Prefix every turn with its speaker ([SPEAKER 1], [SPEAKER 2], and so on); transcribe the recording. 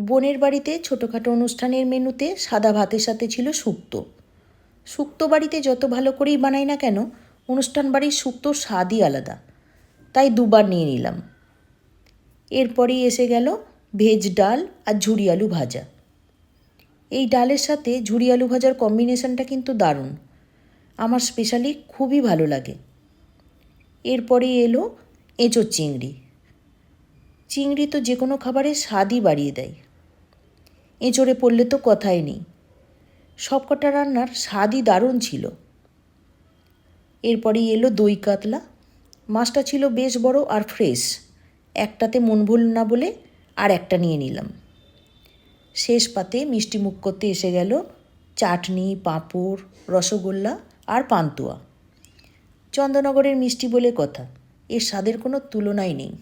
[SPEAKER 1] বোনের বাড়িতে ছোটোখাটো অনুষ্ঠানের মেনুতে সাদা ভাতের সাথে ছিল শুক্তো। শুক্তো বাড়িতে যত ভালো করেই বানাই না কেন, অনুষ্ঠান বাড়ির শুক্তোর স্বাদই আলাদা। তাই দুবার নিয়ে নিলাম। এরপরেই এসে গেল ভেজ ডাল আর ঝুড়ি আলু ভাজা। এই ডালের সাথে ঝুড়ি আলু ভাজার কম্বিনেশনটা কিন্তু দারুণ। আমার স্পেশালি খুবই ভালো লাগে। এরপরেই এলো এঁচোর চিংড়ি। চিংড়ি তো যে কোনো খাবারের স্বাদই বাড়িয়ে দেয়। এঁচড়ে পড়লে তো কথাই নেই। সবকটা রান্নার স্বাদই দারুণ ছিল। এরপরেই এলো দই কাতলা। মাছটা ছিল বেশ বড় আর ফ্রেশ। একটাতে মন ভুল না বলে আর একটা নিয়ে নিলাম। শেষ পাতে মিষ্টি মুখ করতে এসে গেল চাটনি, পাঁপড়, রসগোল্লা আর পান্তুয়া। চন্দননগরের মিষ্টি বলে কথা। এর স্বাদের কোনো তুলনাই নেই।